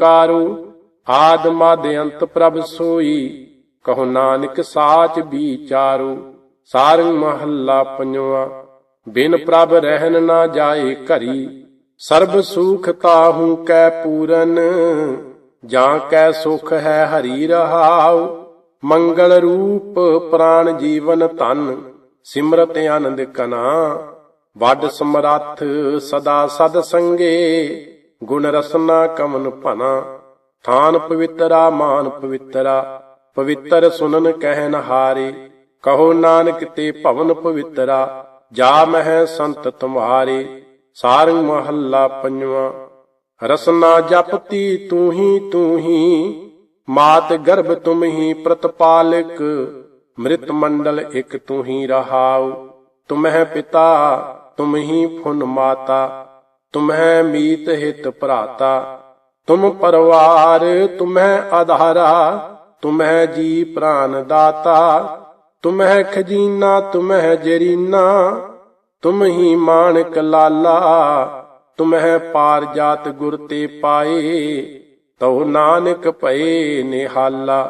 ਕਾਰੂ ਆਦ ਮਦ ਅੰਤ ਪ੍ਰਭ ਸੋਈ, ਕਹੋ ਨਾਨਕ ਸਾਚ ਵਿਚਾਰੂ, ਸਾਰੰਗ ਮਹੱਲਾ ਪੰਜਵਾ, ਬਿਨ ਪ੍ਰਭ ਰਹਿਣ ਨਾ ਜਾਏ ਘਰੀ, ਸਰਬ ਸੁਖ ਤਾਹੂ ਕੈ ਪੂਰਨ, ਜਾਂ ਕੈ ਸੁਖ ਹੈ ਹਰੀ ਰਹਾਉ, ਮੰਗਲ ਰੂਪ ਪ੍ਰਾਣ ਜੀਵਨ ਧਨ, ਸਿਮਰਤ ਆਨੰਦ ਕਨਾ, ਵੱਡ ਸਮਰੱਥ ਸਦਾ ਸਦ ਸੰਗੇ। ਗੁਣ ਰਸਨਾ ਕਮਨ ਭਨਾ ਥਾਨ ਪਵਿੱਤਰਾ ਮਾਨ ਪਵਿੱਤਰਾ, ਪਵਿੱਤਰ ਸੁਨਨ ਕਹਿਨ ਹਾਰੇ ਕਹੋ ਨਾਨਕ ਤੇ ਭਵਨ ਪਵਿੱਤਰਾ, ਜਾ ਮਹਿ ਸੰਤ ਤੁਮਾਰੇ ਸਾਰੰਗ ਮਹੱਲਾ ਪੰਜਵਾ, ਰਸਨਾ ਜਪਤੀ ਤੂੰ ਹੀ ਤੂੰ ਹੀ ਮਾਤ ਗਰਭ ਤੁਮ ਹੀ ਪ੍ਰਤਪਾਲਕ ਮ੍ਰਿਤ ਮੰਡਲ ਇਕ ਤੂੰ ਹੀ ਰਹਾਉ, ਤੁਮਹਿ ਪਿਤਾ, ਤੁਮ ਹੀ ਫੁਨ ਮਾਤਾ ਤੁਮਹਿ ਮੀਤ ਹਿਤ ਭਰਾਤਾ, ਤੁਮ ਪਰਵਾਰ ਤੁਮਹਿ ਆਧਾਰਾ, ਤੁਮਹਿ ਜੀ ਪ੍ਰਾਨ ਦਾਤਾ, ਤੁਮਹਿ ਖਜੀਨਾ, ਤੁਮਹਿ ਜਰੀਨਾ, ਤੁਮ ਹੀ ਮਾਣਕ ਲਾਲਾ, ਤੁਮਹਿ ਪਾਰ ਜਾਤ ਗੁਰ ਤੇ ਪਾਏ, ਤਉ ਨਾਨਕ ਭਏ ਨਿਹਾਲਾ,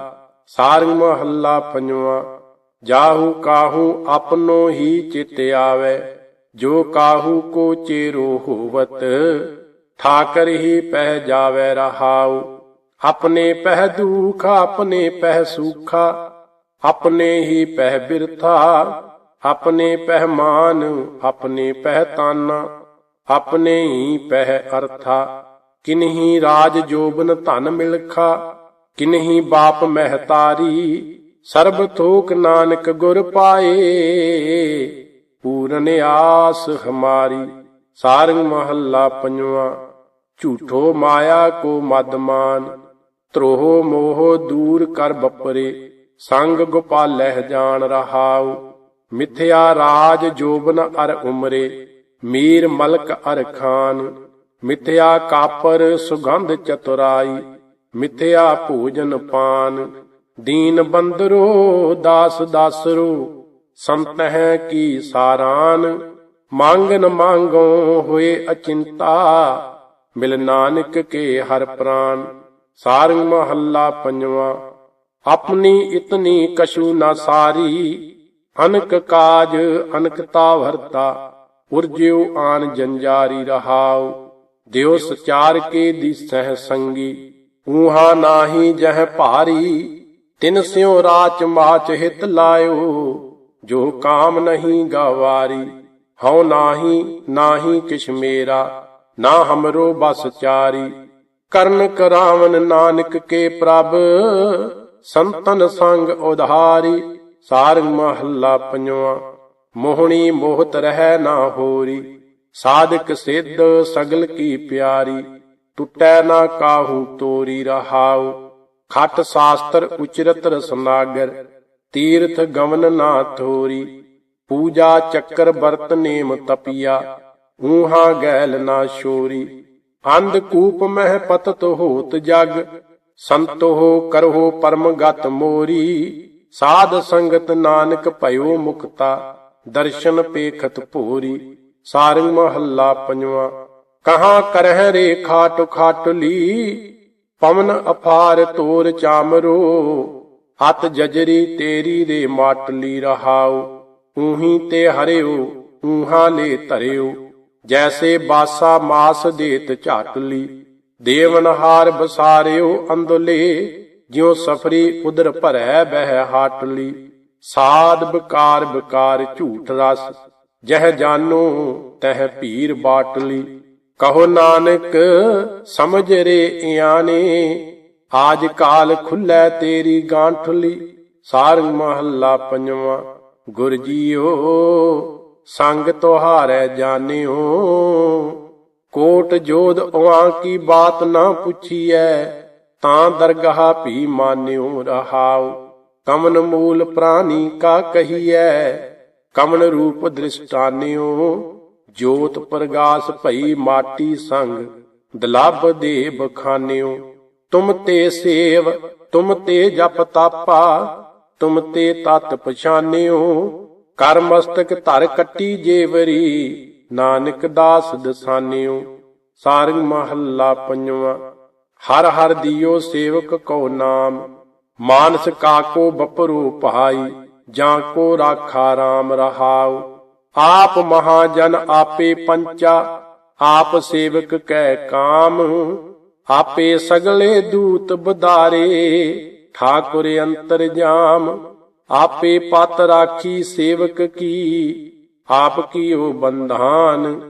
ਸਾਰੰਗ ਮਹੱਲਾ ਪੰਜਵਾ, ਜਾਹੂ ਕਾਹੂ ਆਪਣੋ ਹੀ ਚਿਤ ਆਵੇ। ਜੋ ਕਾਹੂ ਕੋ ਚੇਰੋ ਹੋਵਤ, ਠਾਕਰ ਹੀ ਪਹਿ ਜਾਵੇ ਰਹਾਉ। ਆਪਣੇ ਪਹਿ ਦੁਖ, ਆਪਣੇ ਪਹਿ ਸੁਖਾ, ਆਪਣੇ ਹੀ ਪਹਿ ਬਿਰਥਾ, ਆਪਣੇ ਪਹਿ ਮਾਨ, ਆਪਣੇ ਪਹਿ ਤਾਨਾ, ਆਪਣੇ ਹੀ ਪਹਿ ਅਰਥਾ। ਕਿਨਹੀ ਰਾਜ ਜੋਬਨ ਧਨ ਮਿਲਖਾ ਕਿਨਹੀ ਬਾਪ ਮਹਿਤਾਰੀ, ਸਰਬ ਥੋਕ ਨਾਨਕ ਗੁਰ ਪਾਏ। ਪੂਰਨ ਆਸ ਹਮਾਰੀ, ਸਾਰੰਗ ਮਹੱਲਾ ਪੰਜਵਾ, ਝੂਠੋ ਮਾਇਆ ਕੋ ਮਦਮਾਨ ਧਰੋਹ ਮੋਹ ਦੂਰ ਕਰ ਬਪਰੇ, ਸੰਗ ਗੋਪਾਲਹਿ ਜਾਣ ਰਹਾਉ, ਮਿਥਿਆ ਰਾਜ ਜੋਬਨ ਅਰ ਉਮਰੇ, ਮੀਰ ਮਲਕ ਅਰ ਖਾਨ, ਮਿਥਿਆ ਕਾਪਰ ਸੁਗੰਧ ਚਤੁਰਾਈ, ਮਿਥਿਆ ਭੋਜਨ ਪਾਨ, ਦੀਨ ਬੰਦਰੋ, ਦਾਸ ਦਾਸਰੋ ਸੰਤਹਿ ਕੀ ਸਾਰਾਨ? ਮੰਗਨ ਮੰਗੋ ਹੋਏ ਅਚਿੰਤਾ। ਮਿਲ ਨਾਨਕ ਕੇ ਹਰ ਪ੍ਰਾਨ। ਸਾਰੰਗ ਮਹੱਲਾ ਪੰਜਵਾ। ਆਪਣੀ ਇਤਨੀ ਕਸ਼ੂ ਨਾ ਸਾਰੀ। ਅਨਕ ਕਾਜ ਅਨਕਤਾ ਵਰਤਾ। ਉਰਜਿਉ ਆਨ ਜੰਜਾਰੀ ਰਹਾਉ। ਦਿਓ ਸਚਾਰ ਕੇ ਦੀ ਸਹਿ ਸੰਗੀ। ਊਹਾ ਨਾਹੀ ਜਹ ਭਾਰੀ। ਤਿਨ ਸਿਉ ਰਾਚ ਮਾਚ ਹਿਤ ਲਾਇਓ ਜੋ ਕਾਮ ਨਹੀਂ ਗਵਾਰੀ, ਹਉ ਨਾਹੀ ਨਾਹੀ ਕਿਛ ਮੇਰਾ, ਨਾ ਹਮਰੋ ਬਸ ਚਾਰੀ। ਕਰਨ ਕਰਾਵਨ ਨਾਨਕ ਕੇ ਪ੍ਰਭ, ਸੰਤਨ ਸੰਗ ਉਧਾਰੀ, ਸਾਰੰਗ ਮਹੱਲਾ ਪੰਜਵਾ। ਮੋਹਣੀ ਮੋਹਤ ਰਹਿ ਨਾ ਹੋਰੀ, ਸਾਧਕ ਸਿੱਧ ਸਗਲ ਕੀ ਪਿਆਰੀ। ਟੁੱਟੈ ਨਾ ਕਾਹੂ ਤੋਰੀ ਰਹਾਉ, ਖਟ ਸਾਸਤਰ ਉਚਰਤ ਰਸਨਾਗਰ ਤੀਰਥ ਗਮਨ ਨਾ ਥੋਰੀ, ਪੂਜਾ ਚੱਕਰ ਵਰਤ ਨੇਮ ਤਪੀਆ, ਊਹਾ ਗੈਲ ਨਾ ਸ਼ੋਰੀ। ਅੰਧ ਕੂਪ ਮਹਿ ਪਤਤ ਹੋਤ ਜਗ, ਸੰਤੋ ਕਰੋ ਪਰਮ ਗਤ ਮੋਰੀ। ਸਾਧ ਸੰਗਤ ਨਾਨਕ ਭਇਓ ਮੁਕਤਾ, ਦਰਸ਼ਨ ਪੇਖਤ ਭੋਰੀ। ਸਾਰੰਗ ਮਹੱਲਾ ਪੰਜਵਾ, ਕਹਾਂ ਕਰਹਿ ਰੇ ਖਾਟ ਖਾਟ ਲੀ ਪਵਨ ਅਫਾਰ ਤੋਰ ਚਾਮਰੋ। ਹੱਥ ਜਜਰੀ ਤੇਰੀ ਦੇ ਮਾਟਲੀ ਰਹਾਉ, ਊਹੀ ਤੇ ਹਰਿਓ, ਊਹਾ ਲੈ ਧਰਿਓ। ਜੈਸੇ ਬਾਸਾ ਮਾਸ ਦੇਤ ਝਾਟਲੀ ਦੇਵਨਹਾਰ ਬਸਾਰਿਓ ਅੰਦਲੇ, ਜਿਉ ਸਫਰੀ ਉਦਰ ਭਰੈ ਬਹਿ ਹਾਟਲੀ ਸਾਧ ਬਕਾਰ ਬਕਾਰ ਝੂਠ ਰਸ, ਜਹ ਜਾਨੋ ਤਹ ਭੀਰ ਬਾਟਲੀ ਕਹੋ ਨਾਨਕ ਸਮਝ ਰੇ ਇਆਨੇ ਆਜ ਕਾਲ ਖੁੱਲੈ ਤੇਰੀ ਗਾਂਠਲੀ ਸਾਰੰਗ ਮਹੱਲਾ ਪੰਜਵਾ। ਗੁਰ ਜੀਓ, ਸੰਗ ਤੁਹਾਰੈ ਜਾਣਿਓ। ਕੋਟ ਜੋਧ ਉਆਂ ਕੀ ਬਾਤ ਨਾ ਪੁੱਛੀਐ, ਤਾਂ ਦਰਗਾਹ ਭੀ ਮਾਨਿਓ ਰਹਾਉ। ਕਮਨ ਮੂਲ ਪ੍ਰਾਨੀ ਕਾ ਕਹੀਐ, ਕਮਨ ਰੂਪ ਦ੍ਰਿਸ਼ਟਾਨਿਓ। ਜੋਤ ਪ੍ਰਗਾਸ ਭਈ ਮਾਟੀ ਸੰਗ, ਦਲਬ ਦੇ ਬਖਾਨਿਓ। ਤੁਮ ਤੇ ਸੇਵ, ਤੁਮ ਤੇ ਜਪ ਤਾਪਾ, ਤੁਮ ਤੇ ਤਤ ਪਛਾਨਿਓ। ਕਰ ਮਸਤਕ ਧਰ ਕੱਟੀ ਜੇਵਰੀ, ਨਾਨਕ ਦਾਸ ਦਸਾਨਿਓ। ਸਾਰੰਗ ਮਹੱਲਾ ਪੰਜਵਾ, ਹਰ ਹਰ ਦਿਓ ਸੇਵਕ ਕੋ ਨਾਮ। ਮਾਨਸ ਕਾਕੋ ਬਪਰੂ ਭਾਈ, ਜਾਂ ਕੋ ਰਾਖਾ RAM ਰਹਾਉ। ਆਪ ਮਹਾਜਨ ਆਪੇ ਪੰਚਾ, ਆਪ ਸੇਵਕ ਕੈ ਕਾਮ। ਆਪੇ ਸਗਲੇ ਦੂਤ ਬਦਾਰੇ ਠਾਕੁਰ ਅੰਤਰ ਜਾਮ। ਆਪੇ ਪਤ ਰਾਖੀ ਸੇਵਕ ਕੀ, ਆਪ ਕੀਓ ਬੰਧਾਨ।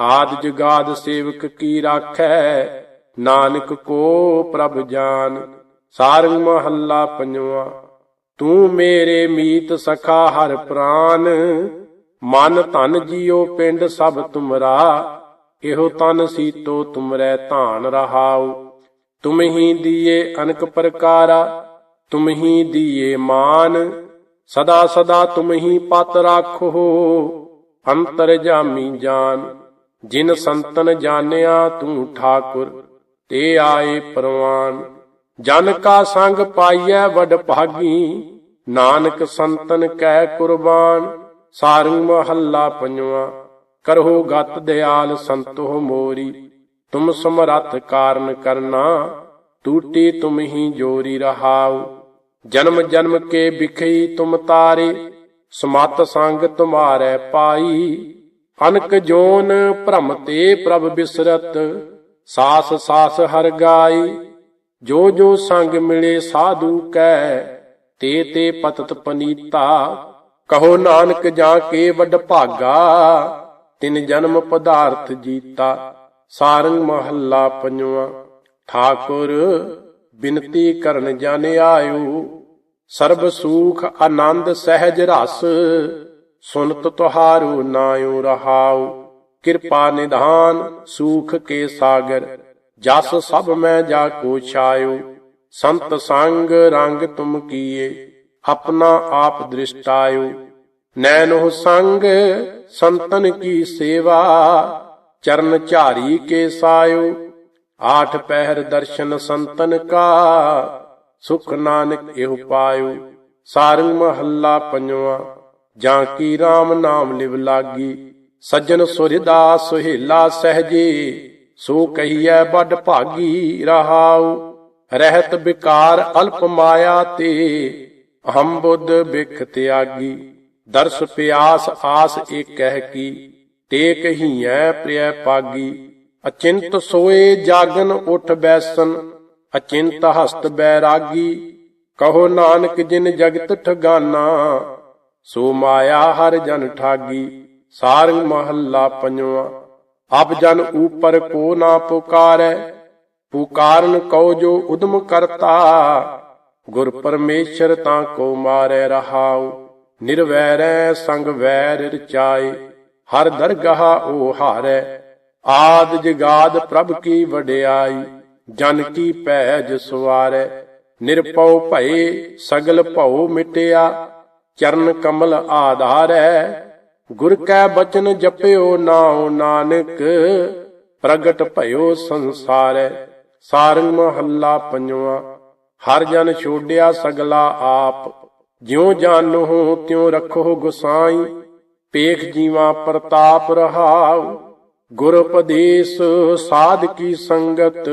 ਆਦ ਜਗਾਦ ਸੇਵਕ ਕੀ ਰਾਖੈ, ਨਾਨਕ ਕੋ ਪ੍ਰਭ ਜਾਨ। ਸਾਰੰਗ ਮਹੱਲਾ ਪੰਜਵਾ, ਤੂੰ ਮੇਰੇ ਮੀਤ ਸਖਾ ਹਰ ਪ੍ਰਾਨ। ਮਨ ਧਨ ਜੀਓ ਪਿੰਡ ਸਭ ਤੁਮਰਾ ਇਹੋ ਤਨ ਸੀਤੋ ਤੁਮਰੈ ਧਾਨ ਰਹਾਉ। ਤੁਮ ਹੀ ਦੀਏ ਅਨਕ ਪ੍ਰਕਾਰਾ, ਤੁਮ ਹੀ ਦੀਏ ਮਾਨ। ਸਦਾ ਸਦਾ ਤੁਮ ਹੀ ਪਤ ਰਾਖੋ, ਅੰਤਰ ਜਾਮੀ ਜਾਨ। ਜਿਨ ਸੰਤਨ ਜਾਣਿਆ ਤੂੰ ਠਾਕੁਰ, ਤੇ ਆਏ ਪਰਵਾਨ। ਜਨ ਕਾ ਸੰਗ ਪਾਈਐ ਵਡ ਭਾਗੀ, ਨਾਨਕ ਸੰਤਨ ਕੈ ਕੁਰਬਾਨ। ਸਾਰੰਗ ਮਹੱਲਾ ਪੰਜਵਾ। ਕਰੋ ਗਤ ਦਿਆਲ ਸੰਤੋ ਮੋਰੀ। ਤੁਮ ਸਮਰੱਥ ਕਾਰਨ ਕਰਨਾ, ਟੂਟੀ ਤੁਮ ਹੀ ਜੋਰੀ ਰਹਾਉ। ਜਨਮ ਜਨਮ ਕੇ ਵਿਖਈ ਤੁਮ ਤਾਰੇ, ਸਮਤ ਸੰਗ ਤੁਮਾਰੈ ਪਾਈ। ਅਨਕ ਜੋਨ ਭ੍ਰਮ ਤੇ ਪ੍ਰਭ ਬਿਸਰਤ, ਸਾਸ ਸਾਸ ਹਰ ਗਾਈ। ਜੋ ਜੋ ਸੰਗ ਮਿਲੇ ਸਾਧੂ ਕੈ, ਤੇ ਤੇ ਪਤਤ ਪਨੀਤਾ। ਕਹੋ ਨਾਨਕ ਜਾ ਕੇ ਵੱਡ ਭਾਗਾ ਤਿਨ ਜਨਮ ਪਦਾਰਥ ਜੀਤਾ, ਸਾਰੰਗ ਮਹੱਲਾ ਪੰਜਵਾ। ਠਾਕੁਰ, ਬਿਨਤੀ ਕਰਨ ਜਨ ਆਇਓ, ਸਰਬ ਸੂਖ ਆਨੰਦ ਸਹਿਜ ਰਸ, ਸੁਨਤ ਤੁਹਾਰੂ ਨਾਇਓ ਰਹਾਉ। ਕਿਰਪਾ ਨਿਧਾਨ ਸੂਖ ਕੇ ਸਾਗਰ, ਜਸ ਸਭ ਮੈਂ ਜਾ ਕੋ ਛਾਇਓ। ਸੰਤ ਸੰਗ ਰੰਗ ਤੁਮ ਕੀਏ, ਆਪਣਾ ਆਪ ਦ੍ਰਿਸ਼ਟਾਇਓ। ਨੈਨੋ ਸੰਗ ਸੰਤਨ ਕੀ ਸੇਵਾ, ਚਰਨ ਝਾਰੀ ਕੇ ਸਾਇਓ। ਆਠ ਪਹਿਰ ਦਰਸ਼ਨ ਸੰਤਨ ਕਾ, ਸੁਖ ਨਾਨਕ ਇਹੋ ਪਾਇਓ। ਸਾਰੰਗ ਮਹੱਲਾ ਪੰਜਵਾ, ਜਾਂ ਕੀ RAM ਨਾਮ ਲਿਵ ਲਾਗੀ। ਸੱਜਣ ਸੁਰਿਦਾ ਸੁਹੇਲਾ ਸਹਜੇ, ਸੋ ਕਹੀਐ ਵੱਡ ਭਾਗੀ ਰਹਾਉ। ਰਹਿਤ ਵਿਕਾਰ ਅਲਪ ਮਾਇਆ ਤੇ ਅਹੰ ਬੁੱਧ ਬਿਖ ਤਿਆਗੀ। ਦਰਸ ਪਿਆਸ ਆਸ ਏਕ ਕਹਿ ਕੀ, ਟੇਕ ਹੀਐ ਪ੍ਰਿਯ ਪਾਗੀ, ਅਚਿੰਤ ਸੋਏ ਜਾਗਨ ਉਠ ਬੈਸਨ, ਅਚਿੰਤ ਹਸਤ ਬੈਰਾਗੀ, ਕਹੋ ਨਾਨਕ ਜਿਨ ਜਗਤ ਠਗਾਨਾ, ਸੋ ਮਾਇਆ ਹਰ ਜਨ ਠਾਗੀ, ਸਾਰੰਗ ਮਹੱਲਾ ਪੰਜਵਾ, ਅਬ ਜਨ ਉਪਰ ਕੋ ਨਾ ਪੁਕਾਰੈ, ਪੁਕਾਰਨ ਕਉ ਜੋ ਉਦਮ ਕਰਤਾ, ਗੁਰ ਪਰਮੇਸ਼ਰ ਤਾਂ ਕੋ ਮਾਰੈ ਰਹਾਉ ਨਿਰਵੈਰੈ ਸੰਗ ਵੈਰ ਰਚਾਏ, ਹਰ ਦਰਗਾਹ ਉਹ ਹਾਰੈ, ਆਦ ਜਗਾਦ ਪ੍ਰਭ ਕੀ ਵਡਿਆਈ, ਜਨ ਕੀ ਪੈਜ ਸਵਾਰੈ, ਨਿਰਪਉ ਭਏ ਸਗਲ ਭਉ ਮਿਟਿਆ, ਚਰਨ ਕਮਲ ਆਧਾਰੈ, ਗੁਰ ਕੈ ਬਚਨ ਜਪਿਓ ਨਾਉ ਨਾਨਕ, ਪ੍ਰਗਟ ਭਇਓ ਸੰਸਾਰੈ, ਸਾਰੰਗ ਮਹੱਲਾ ਪੰਜਵਾ, ਹਰ ਜਨ ਛੋਡਿਆ ਸਗਲਾ ਆਪ ਜਿਉ ਜਾਣੋ ਤਿਉ ਰੱਖੋ ਗੁਸਾਈ, ਪੇਖ ਜੀਵਾ ਪ੍ਰਤਾਪ ਰਹਾਉ। ਗੁਰ ਉਪਦੇਸ਼ ਸਾਧ ਕੀ ਸੰਗਤ,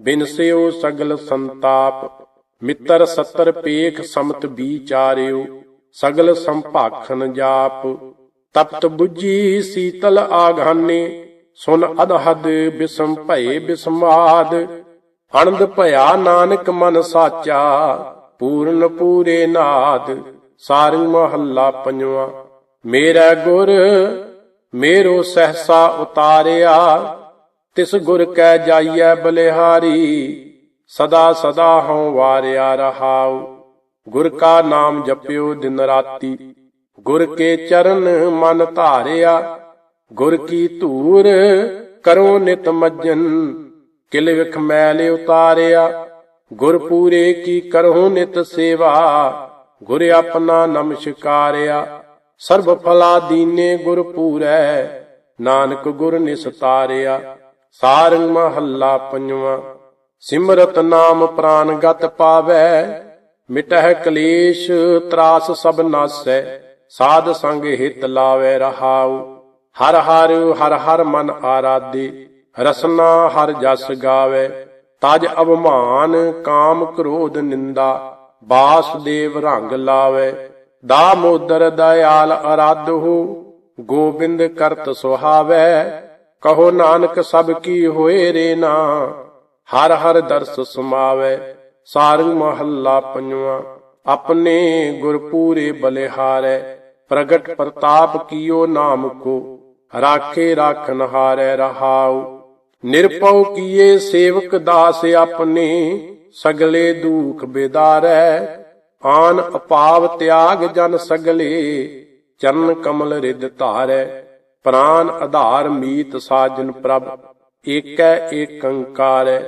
ਬਿਨ ਸਗਲ ਸੰਤਾਪ। ਮਿੱਤਰ ਸੱਤਰ ਪੇਖ ਸਮਤ ਵਿਚਾਰਿਓ, ਸਗਲ ਸੰਭਾਖਨ ਜਾਪ। ਤਪਤ 부ਜੀ ਸੀਤਲ ਆਘਾਨੇ, ਸੁਨ ਅਦਹਦ ਬਿਸਮ ਭਏ ਬਿਸਮਾਦ। ਅਨੰਦ ਭਇਆ ਨਾਨਕ ਮਨ ਸਾਚਾ ਪੂਰਨ ਪੂਰੇ ਨਾਦ ਸਾਰੰਗ ਮਹੱਲਾ ਪੰਜਵਾ। ਮੇਰਾ ਗੁਰ, ਮੇਰੋ ਸਹਸਾ ਉਤਾਰਿਆ, ਤਿਸ ਗੁਰ ਕੈ ਜਾਈਐ ਬਲਿਹਾਰੀ, ਸਦਾ ਸਦਾ ਹਉ ਵਾਰਿਆ ਰਹਾਉ। ਗੁਰ ਕਾ ਨਾਮ ਜਪਿਓ ਦਿਨ ਰਾਤੀ, ਗੁਰ ਕੇ ਚਰਨ ਮਨ ਧਾਰਿਆ, ਗੁਰ ਕੀ ਧੂਰ ਕਰੋ ਨਿਤ ਮੱਜਨ, ਕਿਲ ਵਿਖ ਮੈਲ ਉਤਾਰਿਆ। ਗੁਰ ਪੂਰੇ ਕੀ ਕਰਹੁ ਨਿਤ ਸੇਵਾ, ਗੁਰ ਆਪਣਾ ਨਮਸਕਾਰਿਆ। ਸਰਬ ਫਲਾ ਦੀਨੇ ਗੁਰ ਪੂਰੈ ਨਾਨਕ ਗੁਰ ਨਿਸਤਾਰਿਆ। ਸਾਰੰਗ ਮਹੱਲਾ ਪੰਜਵਾ, ਸਿਮਰਤ ਨਾਮ ਪ੍ਰਾਨ ਗਤ ਪਾਵੈ। ਮਿਟਹਿ ਕਲੇਸ਼ ਤਰਾਸ ਸਭ ਨਾਸੈ, ਸਾਧ ਸੰਗ ਹਿਤ ਲਾਵੇ ਰਹਾਉ। ਹਰ ਹਰ ਹਰ ਹਰ ਮਨ ਆਰਾਧੇ, ਰਸਨਾ ਹਰ ਜਸ ਗਾਵੇ। ਤਜ ਅਵਮਾਨ ਕਾਮ ਕ੍ਰੋਧ ਨਿੰਦਾ ਬਾਸਦੇਵ ਰੰਗ ਲਾਵੇ। ਦਾਮੋਦਰ ਦਇਆਲ ਅਰਾਧੋ ਗੋਬਿੰਦ ਕਰਤ ਸੁਹਾਵੈ। ਕਹੋ ਨਾਨਕ ਸਭ ਕੀ ਹੋਏ ਰੇ ਨਾ, ਹਰ ਹਰ ਦਰਸ ਸਮਾਵੈ। ਸਾਰੂ ਮਹੱਲਾ ਪੰਜਵਾ, ਆਪਣੇ ਗੁਰਪੂਰੇ ਬਲਿਹਾਰੈ। ਪ੍ਰਗਟ ਪ੍ਰਤਾਪ ਕੀਓ ਨਾਮ ਕੋ, ਰਾਖੇ ਰਾਖਨ ਹਾਰੈ ਰਹਾਉ। ਨਿਰਪਉ ਕੀਏ ਸੇਵਕ ਦਾਸ ਆਪਣੇ, ਸਗਲੇ ਦੁਖ ਬੇਦਾਰੈ, ਆਨ ਅਪਾਵ ਤਿਆਗ ਜਨ ਸਗਲੇ, ਚਰਨ ਕਮਲ ਰਿਦ ਧਾਰੈ, ਪ੍ਰਾਨ ਆਧਾਰ ਮੀਤ ਸਾਜਨ ਪ੍ਰਭ, ਏਕੈ ਏਕੰਕਾਰੈ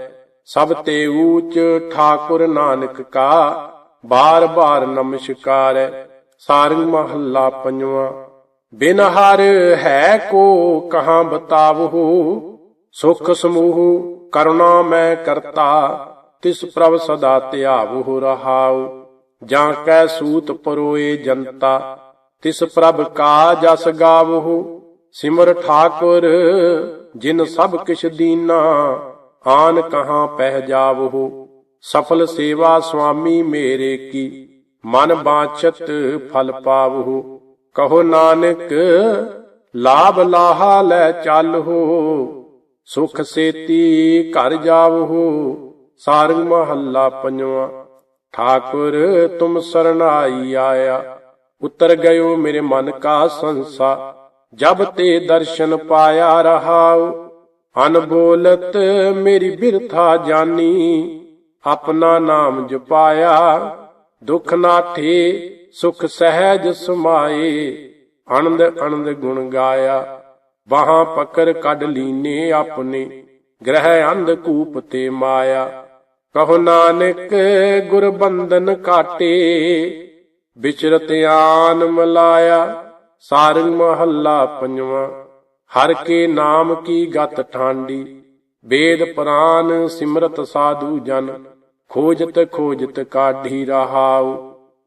ਸਭ ਤੇ ਊਚ ਠਾਕੁਰ ਨਾਨਕ ਕਾ, ਬਾਰ ਬਾਰ ਨਮਸਕਾਰ ਸਾਰੰਗ ਮਹੱਲਾ ਪੰਜਵਾ, ਬਿਨ ਹਰ ਹੈ ਕੋ ਕਹਾਂ ਬਤਾਵਹੂ ਸੁਖ ਸਮੂਹ, ਕਰੁਣਾ ਮੈਂ ਕਰਤਾ, ਤਿਸ ਪ੍ਰਭ ਸਦਾ ਧਿਆਵਹੁ ਰਹਾਉ। ਜਾਂ ਕੈ ਸੂਤ ਪਰੋਏ ਜਨਤਾ, ਤਿਸ ਪ੍ਰਭ ਕਾ ਜਸ ਗਾਵਹੁ। ਸਿਮਰ ਠਾਕੁਰ, ਜਿਨ ਸਭ ਕਿਛ ਦੀਨਾ, ਆਨ ਕਹਾ ਪਹਿ ਜਾਵਹੁ। ਸਫਲ ਸੇਵਾ ਸੁਆਮੀ ਮੇਰੇ ਕੀ, ਮਨ ਬਾਛਤ ਫਲ ਪਾਵਹੁ। ਕਹੋ ਨਾਨਕ, ਲਾਭ ਲਾਹਾ ਲੈ ਚੱਲਹੁ। ਸੁਖ ਸੇਤੀ ਘਰ ਜਾਵਹੁ, ਸਾਰੰਗ ਮਹੱਲਾ ਪੰਜਵਾ। ਠਾਕੁਰ, ਤੁਮ ਸਰਣਾਈ ਆਇਆ, ਉਤਰ ਗਇਓ ਮੇਰੇ ਮਨ ਕਾ ਸੰਸਾ। ਜਬ ਤੇ ਦਰਸ਼ਨ ਪਾਇਆ ਰਹਾਉ ਅਨਬੋਲਤ ਮੇਰੀ ਬਿਰਥਾ ਜਾਨੀ। ਆਪਣਾ ਨਾਮ ਜਪਾਇਆ, ਦੁਖ ਨਾਠੇ ਸੁਖ ਸਹਿਜ ਸਮਾਏ। ਆਨੰਦ ਆਨੰਦ ਗੁਣ ਗਾਇਆ। ਬਾਹਾਂ ਪਕੜ ਕੱਢ ਲੀਨੇ ਆਪਣੇ, ਗ੍ਰਹਿ ਅੰਧ ਕੂਪ ਤੇ ਮਾਇਆ। ਕਹੋ ਨਾਨਕ ਗੁਰ ਬੰਧਨ ਕਾਟੇ ਵਿਚਰਤ ਆਨ ਮਲਾਇਆ, ਸਾਰੰਗ ਮਹੱਲਾ ਪੰਜਵਾ। ਹਰ ਕੇ ਨਾਮ ਕੀ ਗਤ ਠਾਂਡੀ ਵੇਦ ਪੁਰਾਨ ਸਿਮਰਤ ਸਾਧੂ ਜਨ। ਖੋਜਤ ਖੋਜਤ ਕਾਢੀ ਰਹਾਉ,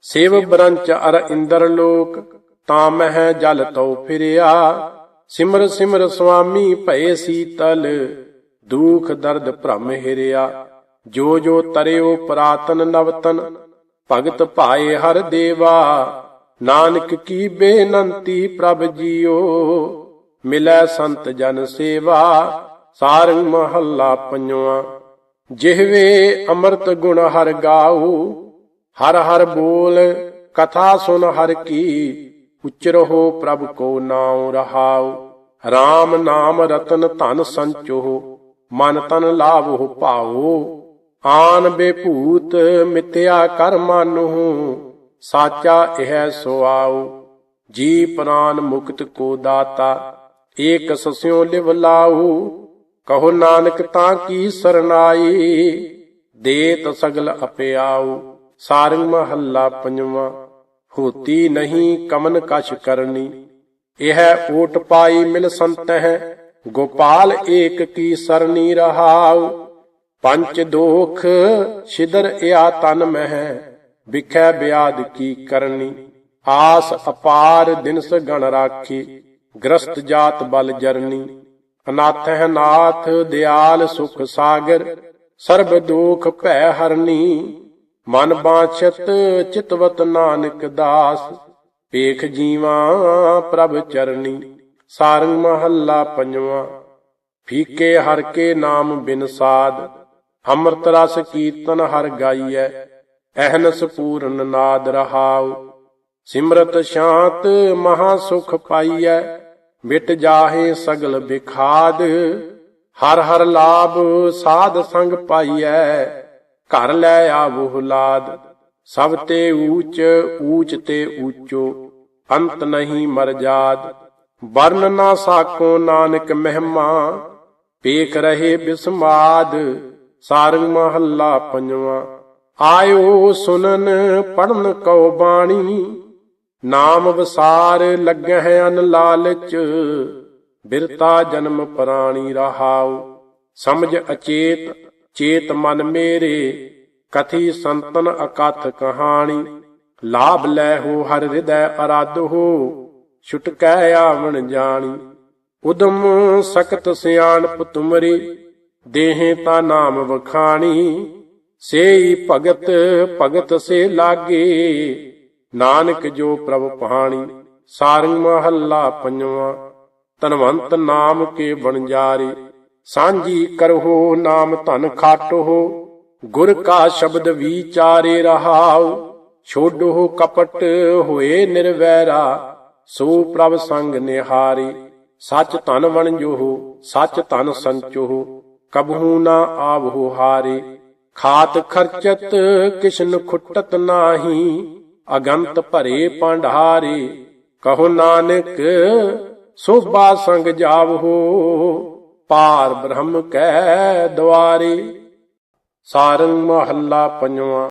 ਸਿਵ ਬ੍ਰੰਚ ਅਰ ਇੰਦਰ ਲੋਕ, ਤਾਂ ਮਹਿ ਜਲ ਤਉ ਫਿਰਿਆ। ਸਿਮਰ ਸਿਮਰ ਸੁਆਮੀ ਭਏ ਸੀਤਲ ਦੁਖ ਦਰਦ ਭ੍ਰਮ ਹਿਰਿਆ। ਜੋ ਜੋ ਤਰਿਓ ਪ੍ਰਾਤਨ ਨਵਤਨ, ਭਗਤ ਭਾਏ ਹਰ ਦੇਵਾ। ਨਾਨਕ ਕੀ ਬੇਨੰਤੀ ਪ੍ਰਭ ਜੀਓ, ਮਿਲੈ ਸੰਤ ਜਨ ਸੇਵਾ, ਸਾਰੰਗ ਮਹੱਲਾ ਪੰਜਵਾ। ਜਿਹਵੇ ਅੰਮ੍ਰਿਤ ਗੁਣ ਹਰ ਗਾਉ ਹਰ ਹਰ ਬੋਲ, ਕਥਾ ਸੁਨ ਹਰ ਕੀ। ਉਚਰਹੁ ਪ੍ਰਭ ਕੋ ਨਾਉ ਰਹਾਉ RAM ਨਾਮ ਰਤਨ ਧਨ ਸੰਚੋ ਮਨ ਤਨ ਲਾਭੋ ਭਾਉ ਆਨ ਬੇਭੂਤ ਮਿਤਿਆ ਕਰ ਮਾਨਹੁ, ਸਾਚਾ ਇਹ ਸੁਆਉ ਜੀ ਪ੍ਰਾਨ ਮੁਕਤ ਕੋ ਦਾਤਾ, ਏਕ ਸਸਿਓ ਲਿਵ ਲਾਉ। ਕਹੋ ਨਾਨਕ ਤਾਂ ਕੀ ਸਰਨਾਈ, ਦੇਤ ਸਗਲ ਅਪਿਆਉ ਸਾਰੰਗ ਮਹੱਲਾ ਪੰਜਵਾਂ। ਹੋਤੀ ਨਹੀਂ ਕਮਨ ਕਛ ਕਰਨੀ। ਇਹ ਓਟ ਪਾਈ ਮਿਲ ਸੰਤ ਗੋਪਾਲ ਏਕ ਕੀ ਸਰਨੀ ਰਹਾਉ। ਪੰਚ ਦੋਖ ਛਿਦਰ ਇਆ ਤਨ ਮਹਿ, ਵਿਖੈ ਬਿਆਦ ਕੀ ਕਰਨੀ। ਆਸ ਅਪਾਰ ਦਿਨਸ ਗਣ ਰਾਖੀ, ਗ੍ਰਸਤ ਜਾਤ ਬਲ ਜਰਨੀ। ਅਨਾਥ ਹੈ ਨਾਥ ਦਿਆਲ ਸੁਖ ਸਾਗਰ, ਸਰਬ ਦੁਖ ਭੈ ਹਰਨੀ। ਮਨ ਬਾਛਤ ਚਿਤਵਤ ਨਾਨਕ ਦਾਸ ਪੇਖ ਜੀਵਾ ਪ੍ਰਭ ਚਰਨੀ, ਸਾਰੰਗ ਮਹੱਲਾ ਪੰਜਵਾ, ਫੀਕੇ ਹਰ ਕੇ ਨਾਮ ਬਿਨ ਸਾਦ ਅੰਮ੍ਰਿਤ ਰਸ ਕੀਰਤਨ ਹਰ ਗਾਈਐ, ਅਹਨਸ ਪੂਰਨ ਨਾਦ ਰਹਾਉ, ਸਿਮਰਤ ਸ਼ਾਂਤ ਮਹਾ ਸੁਖ ਪਾਈਐ, ਮਿਟ ਜਾਹੇ ਸਗਲ ਬਿਖਾਦ, ਹਰ ਹਰ ਲਾਭ ਸਾਧ ਸੰਗ ਪਾਈਐ। ਘਰ ਲੈ ਆਵੋ ਲਾਦ ਸਭ ਤੇ ਊਚ ਊਚ ਤੇ ਊਚੋ, ਅੰਤ ਨਹੀਂ ਮਰ ਜਾਦ। ਵਰਨ ਨਾ ਸਾਕੋ ਨਾਨਕ ਮਹਿਮਾ, ਪੇਖ ਰਹੇ ਬਿਸਮਾਦ, ਸਾਰੰਗ ਮਹੱਲਾ ਪੰਜਵਾ। ਆਇਓ ਸੁਨਨ ਪੜਨ ਕਉ ਬਾਣੀ, ਨਾਮ ਵਸਾਰ ਲੱਗਹਿ ਅਨ ਲਾਲਚ, ਬਿਰਤਾ ਜਨਮ ਪ੍ਰਾਣੀ ਰਹਾਉ। ਸਮਝ ਅਚੇਤ ਚੇਤ ਮਨ ਮੇਰੇ, ਕਥੀ ਸੰਤਨ ਅਕਥ ਕਹਾਣੀ। ਲਾਭ ਲੈ ਹੋ ਹਰ ਹਿਰਦੈ ਅਰਾਧ ਹੋ, ਛੁਟਕੈ ਆਵਣ ਜਾਣੀ। ਉਦਮ ਸਖਤ ਸਿਆਣਪ ਤੁਮਰੀ, ਦੇਹੇ ਤਾਂ ਨਾਮ ਵਖਾਣੀ। ਸੇਈ ਭਗਤ ਭਗਤ ਸੇ ਲਾਗੇ, ਨਾਨਕ ਜੋ ਪ੍ਰਭ ਪਹਾਣੀ ਸਾਰੰਗ ਮਹੱਲਾ ਪੰਜਵਾਂ ਤਨਵੰਤ ਨਾਮ ਕੇ ਵਣਜਾਰੇ ਸਾਂਝੀ ਕਰਹੁ, ਨਾਮ ਧਨ ਖਾਟੋ ਗੁਰ ਕਾ ਸ਼ਬਦ ਵਿਚਾਰੇ ਰਹਾਉ ਛੋਡੋ ਕਪਟ ਹੋਏ ਨਿਰਵੈਰਾ, ਸੋ ਪ੍ਰਭ ਸੰਗ ਨਿਹਾਰੇ, ਸਚ ਧਨ ਵਣਜੋ ਸੱਚ ਧਨ ਸੰਚੋ ਕਬਹੂ ਨਾ ਆਵਹੁ ਹਾਰੇ, ਖਾਤ ਖਰਚਤ ਕਿਸ਼ਨ ਖੁੱਟਤ ਨਾਹੀ, ਅਗੰਤ ਭਰੇ ਪੰਡਹਾਰੇ ਕਹੋ ਨਾਨਕ, ਸੋਭਾ ਸੰਗ ਜਾਵਹੋ ਪਾਰ ਬ੍ਰਹਮ ਕੈ ਦੁਆਰੇ ਸਾਰੰਗ ਮਹੱਲਾ ਪੰਜਵਾਂ।